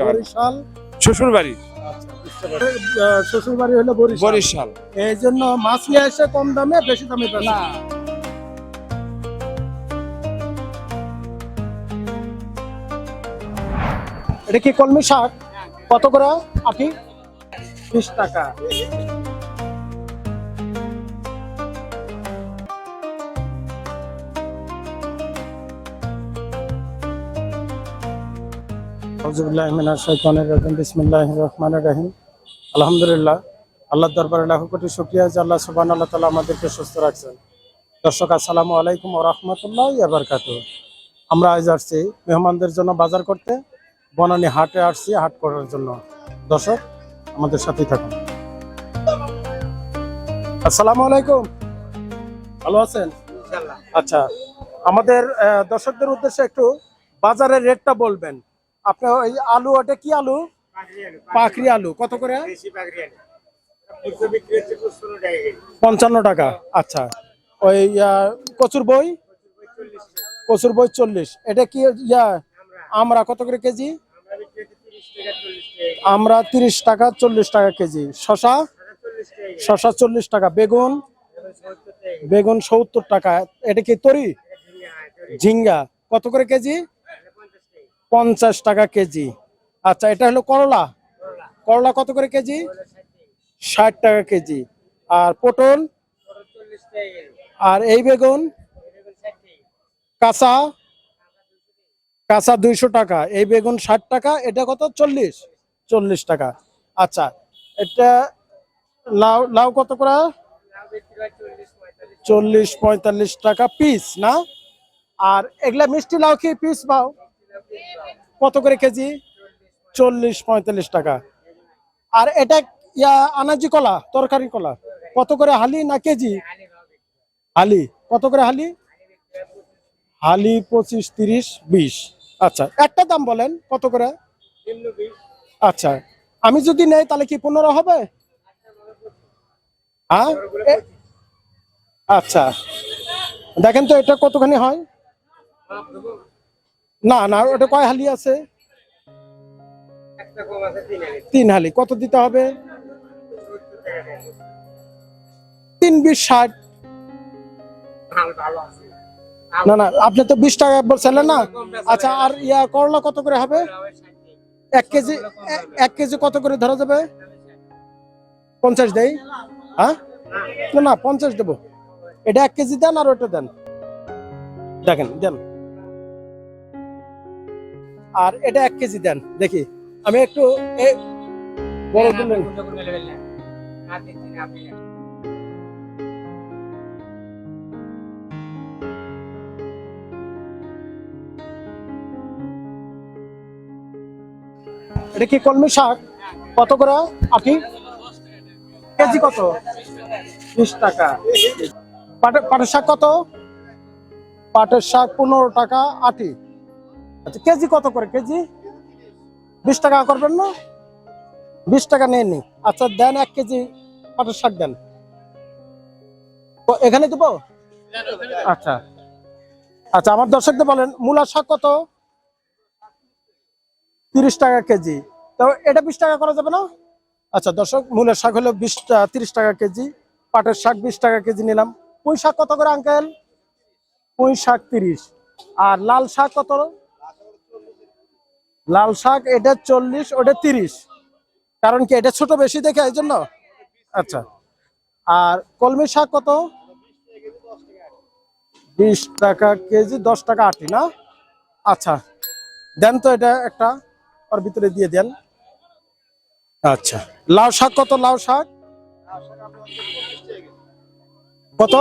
বিক্রি বরিশাল। শ্বশুর বাড়ি শ্বশুর বাড়ি হলো বরিশাল। বরিশাল। এই জন্য মাছ নিয়ে এসে কম দামে বেশি দামে না। এটা কি কলমি শাক? কত করে আপনি বিশ টাকা। আলহামদুলিল্লাহ আল্লাহ দরবারে লাখ কোটি শুক্রিয়া যে আল্লাহ সুবান আল্লাহ তালা আমাদেরকে সুস্থ রাখছেন। দর্শক আসসালামু আলাইকুম রহমতুল্লাহ আবরকাত আমরা আজ আসছি মেহমানদের জন্য বাজার করতে। বনানী হাটে আসছি হাট করার জন্য। দর্শক আমাদের সাথেই থাকুন। আসসালামু আলাইকুম। ভালো আছেন? আচ্ছা আমাদের দর্শকদের উদ্দেশ্যে একটু বাজারের রেটটা বলবেন। আপনি ওই আলু ওটা কি আলু? পাখরি আলু। কত করে? পঞ্চান্ন টাকা। আচ্ছা। ওই কচুর বই? কচুর বই চল্লিশ। এটা কি ইয়া আমরা কত করে কেজি? আমরা তিরিশ টাকা চল্লিশ টাকা কেজি। শশা? শশা চল্লিশ টাকা। বেগুন? বেগুন সত্তর টাকা এটা কি তরি। ঝিঙ্গা। কত করে কেজি? পঞ্চাশ টাকা কেজি। আচ্ছা এটা হলো করলা? করলা কত করে কেজি? ষাট টাকা কেজি। আর পটল? আর এই বেগুন? কাঁচা? কাঁচা দুইশো টাকা। এই বেগুন ষাট টাকা, এটা কত? চল্লিশ। চল্লিশ টাকা। আচ্ছা এটা লাউ লাউ কত করে? চল্লিশ পঁয়তাল্লিশ টাকা পিস, না? আর এগুলা মিষ্টি লাউ কি পিস পাও? কত করে কেজি? চল্লিশ, পঁয়তাল্লিশ টাকা। আর এটা ইয়া আনাজি কলা, তরকারি কলা, কত করে হালি না কেজি? হালি, কত করে হালি? হালি পঁচিশ, তিরিশ, বিশ। আচ্ছা একটা দাম বলেন, কত করে? আচ্ছা আমি যদি নেই তাহলে কি পনেরো হবে? হ্যাঁ? আচ্ছা। দেখেন তো এটা কতখানি হয়? না না ওটা কয় হালি আছে? তিন হালি। কত দিতে হবে? তিন বিশ ষাট। না না আপনি তো বিশ টাকা বলছিলেন না? আচ্ছা আর ইয়া করলা কত করে হবে? এক কেজি এক কেজি কত করে ধরা যাবে? পঞ্চাশ দেই। হ্যাঁ। না না পঞ্চাশ দেবো। এটা এক কেজি দেন আর ওটা দেন। দেখেন দেন। আর এটা এক কেজি দেন দেখি। আমি একটু বড় তুলেন এটা কি কলমি শাক? কত করে আপনি কেজি কত? বিশ টাকা। পাটের পাটের শাক কত? পাটের শাক পনেরো টাকা আটি। আচ্ছা কেজি কত করে কেজি? বিশ টাকা করবেন না? বিশ টাকা নেননি আচ্ছা দেন এক কেজি পাটের শাক দেন। এখানে দেবো? আচ্ছা। আচ্ছা আমার দর্শকদের বলেন, মূলার শাক কত? তিরিশ টাকা কেজি। তো এটা বিশ টাকা করা যাবে না? আচ্ছা দর্শক, মূলের শাক হলো বিশ তিরিশ টাকা কেজি। পাটের শাক বিশ টাকা কেজি নিলাম। পুঁই শাক কত করে, আঙ্কেল? পুঁই শাক তিরিশ। আর লাল শাক কত? লাল শাক, এটা চল্লিশ, ওটা তিরিশ। কারণ কি, এটা ছোট বেশি দেখে, এই জন্য? আচ্ছা। আর কলমি শাক কত? বিশ টাকা কেজি, দশ টাকা আটি, না? আচ্ছা। দেন তো এটা একটা, ওর ভিতরে দিয়ে দেন। আচ্ছা। লাউ শাক কত? লাউ শাক? কত?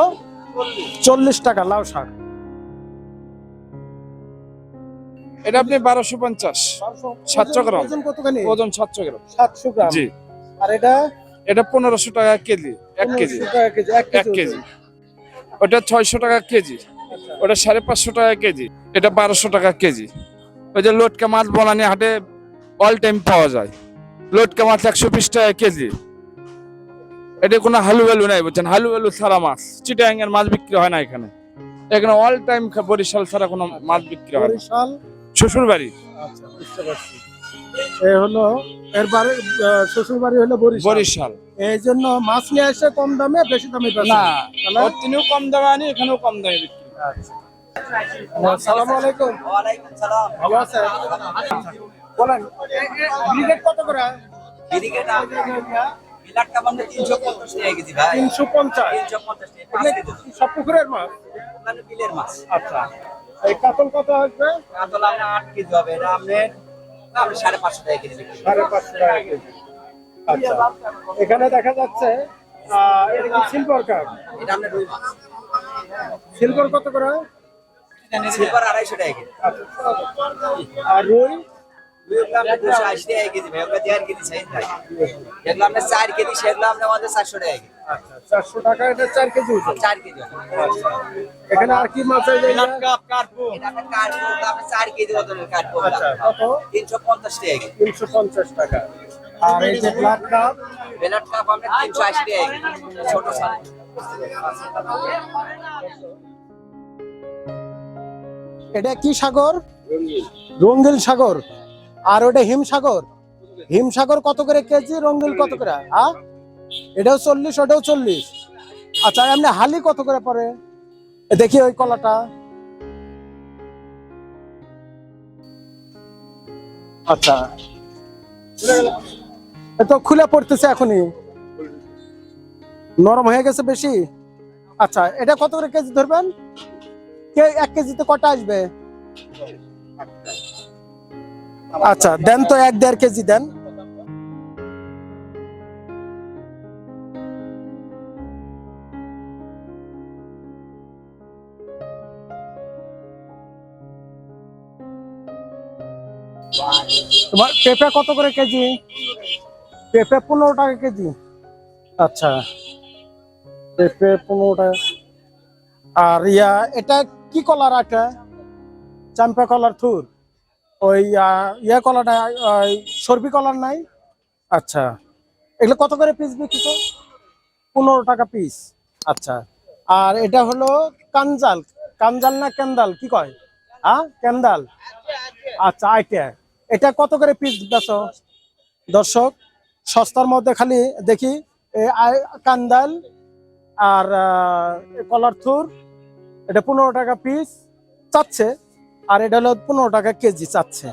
চল্লিশ টাকা, লাউ শাক। এটা আপনি বারোশো পঞ্চাশ সাতশো গ্রাম। ওজন সাতশো গ্রাম। সাতশো গ্রাম। জি। আর এটা? এটা পনেরোশো টাকা কেজি এক কেজি। 1500 টাকা কেজি এক কেজি ওটা ছয়শো টাকা কেজি। আচ্ছা। ওটা সাড়ে পাঁচশো টাকা কেজি। এটা বারোশো টাকা কেজি। ওই যে লোটকা মাছ বনানি হাটে অল টাইম পাওয়া যায়। লোটকা মাছ একশো বিশ টাকা কেজি। এটা কোনো হালু আলু নাই বলছেন হালু আলু ছাড়া মাছ। চিটাং এর মাছ বিক্রি হয় না এখানে। এখানে অল টাইম বরিশাল ছাড়া কোনো মাছ বিক্রি হয় না। শ্বশুর বাড়ি আচ্ছা বুঝতে পারছি। এ হলো এর বাড়ি শ্বশুর বাড়ি হলো বরিশাল। বরিশাল। এই জন্য মাছ নিয়ে এসে কম দামে বেশি দামে না? ওর তিনিও কম দামে আনি এখানেও কম দামে বিক্রি। আচ্ছা। আসসালামু আলাইকুম। ওয়ালাইকুম সালাম ভালো আছেন? বলেন ব্রিগেড কত করে? এদিকে না বিলাট কাপ আমরা তিনশো পঞ্চাশ সব পুকুরের মাছ? মানে বিলের মাছ। আচ্ছা। এই কাতল কত আসবে? কাতল আমরা আট কেজি হবে এটা আপনার আমরা সাড়ে পাঁচশো টাকা কেজি সাড়ে পাঁচশো টাকা কেজি। আচ্ছা এখানে দেখা যাচ্ছে এটা কি সিলভার কাপ এটা আপনার রুই মাছ। সিলভার কত করে? সিলভার আড়াইশো টাকা কেজি। আর রুই? চার কেজি সেগুলো আপনার আমাদের চারশো টাকা কেজি। আচ্ছা চারশো টাকা এটা চার কেজি ওজন? চার কেজি এখানে আর কি মাছ আছে? বিলাট কাপ কাটবো এটা কাটবো ওগুলো চার কেজি ওজনের কাটবো আচ্ছা কত? তিনশো পঞ্চাশ টাকা তিনশো পঞ্চাশ টাকা। আর এই যে ব্লাড কাপ কাপ আমরা তিনশো আশি টাকা ছোট সাইজ এটা কি সাগর? রঙ্গিল সাগর। আর ওটা হিমসাগর। হিমসাগর কত করে কেজি? রঙ্গিল কত করে? হ্যাঁ এটাও চল্লিশ, ওটাও চল্লিশ। আচ্ছা এমনি হালি কত করে পরে দেখি ওই কলাটা। আচ্ছা। তো খুলে পড়তেছে এখনই। নরম হয়ে গেছে বেশি? আচ্ছা এটা কত করে কেজি ধরবেন? কে, এক কেজিতে কটা আসবে? আচ্ছা দেন তো এক দেড় কেজি দেন। তোমার পেঁপে কত করে কেজি? পেঁপে পনেরো টাকা কেজি। আচ্ছা পেঁপে পনেরো টাকা। আর ইয়া, এটা কি কলার এটা চাম্পা কলার থুর? ওই ইয়া কলাটা ওই সর্বি কলার নাই। আচ্ছা। এগুলো কত করে পিস বিক্রি তো পনেরো টাকা পিস আচ্ছা। আর এটা হলো কানজাল। কানজাল না ক্যান্দাল কি কয়? হ্যাঁ ক্যান্দাল আচ্ছা আইটা এটা কত করে পিস বেচো? দর্শক সস্তার মধ্যে খালি দেখি কান্দাল আর কলার থুর। এটা পনেরো টাকা পিস চাচ্ছে। আর এটা হলো পনেরো টাকা কেজি চাচ্ছে।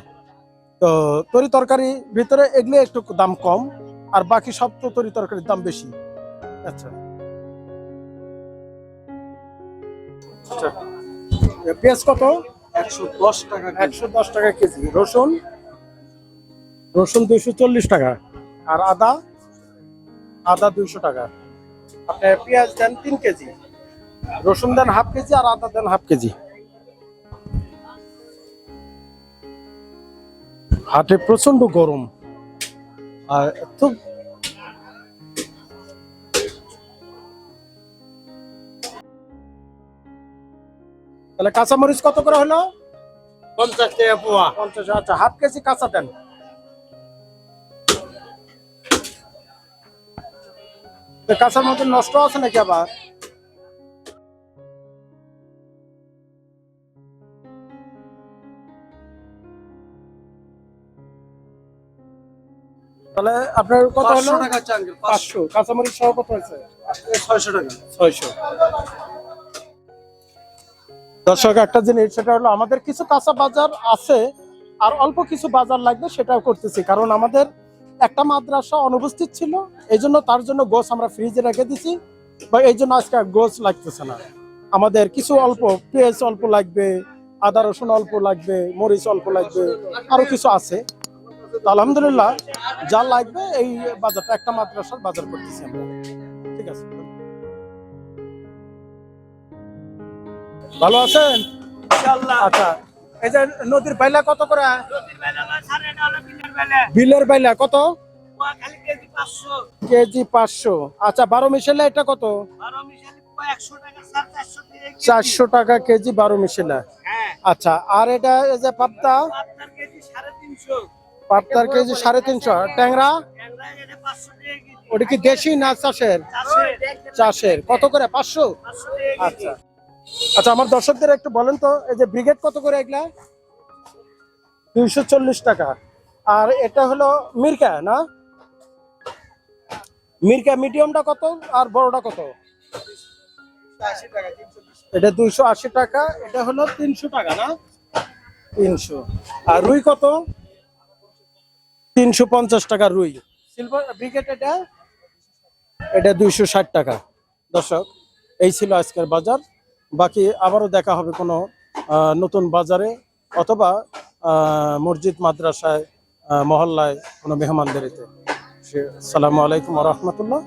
তো তরি তরকারি ভিতরে এগুলো একটু দাম কম আর বাকি সব তো তরি তরকারির দাম বেশি। আচ্ছা। আচ্ছা। পেঁয়াজ কত? একশো দশ টাকা একশো দশ টাকা কেজি। রসুন? রসুন দুইশো চল্লিশ টাকা। আর আদা? আদা দুইশো টাকা। আপনি পেঁয়াজ দেন তিন কেজি। রসুন দেন হাফ কেজি আর আদা দেন হাফ কেজি। হাটে প্রচণ্ড গরম। আর এত তাহলে কাঁচামরিচ কত করে হলো? পঞ্চাশ টাকা পোয়া। পঞ্চাশ আচ্ছা হাফ কেজি কাঁচা দেন। কাঁচার মধ্যে নষ্ট আছে নাকি আবার? তাহলে আপনার কত হলো? টাকা চাঙ্গেল পাঁচশো। কাঁচামরিচ সহ কত হয়েছে? ছয়শো টাকা। ছয়শো। দর্শক একটা জিনিস সেটা হলো আমাদের কিছু কাঁচা বাজার আছে আর অল্প কিছু বাজার লাগবে সেটাও করতেছি। কারণ আমাদের একটা মাদ্রাসা অনুপস্থিত ছিল এই জন্য তার জন্য গোস আমরা ফ্রিজে রেখে দিছি বা এই জন্য আজকে গোস লাগতেছে না। আমাদের কিছু অল্প পেঁয়াজ অল্প লাগবে আদা রসুন অল্প লাগবে মরিচ অল্প লাগবে আরও কিছু আছে। তো আলহামদুলিল্লাহ যা লাগবে এই বাজারটা একটা মাদ্রাসার বাজার করতেছি আমরা। ঠিক আছে। ভালো আছেন? আচ্ছা এই যে নদীর বাইলা কত করে? বিলের বাইলা কত? কেজি পাঁচশো। আচ্ছা বারো মিশেলা এটা কত? চারশো টাকা কেজি বারো মিশেলা। আচ্ছা আর এটা এই যে পাপ্তা পাপ্তার কেজি সাড়ে তিনশো। ট্যাংরা? ওটা কি দেশি না চাষের? চাষের। কত করে? পাঁচশো? আচ্ছা। আচ্ছা আমার দর্শকদের একটু বলেন তো এই যে ব্রিগেড কত করে এগুলা? দুইশো চল্লিশ টাকা। আর এটা হলো মির্কা না? মির্কা মিডিয়ামটা কত আর বড়টা কত? এটা দুইশো আশি টাকা এটা হলো তিনশো টাকা না? তিনশো। আর রুই কত? তিনশো পঞ্চাশ টাকা রুই। সিলভার ব্রিকেট এটা? এটা দুইশো ষাট টাকা। দর্শক এই ছিল আজকের বাজার। বাকি আবারও দেখা হবে কোনো নতুন বাজারে অথবা মসজিদ মাদ্রাসায় মহল্লায় কোনো মেহমানদেরিতে সালামু আলাইকুম রহমতুল্লাহ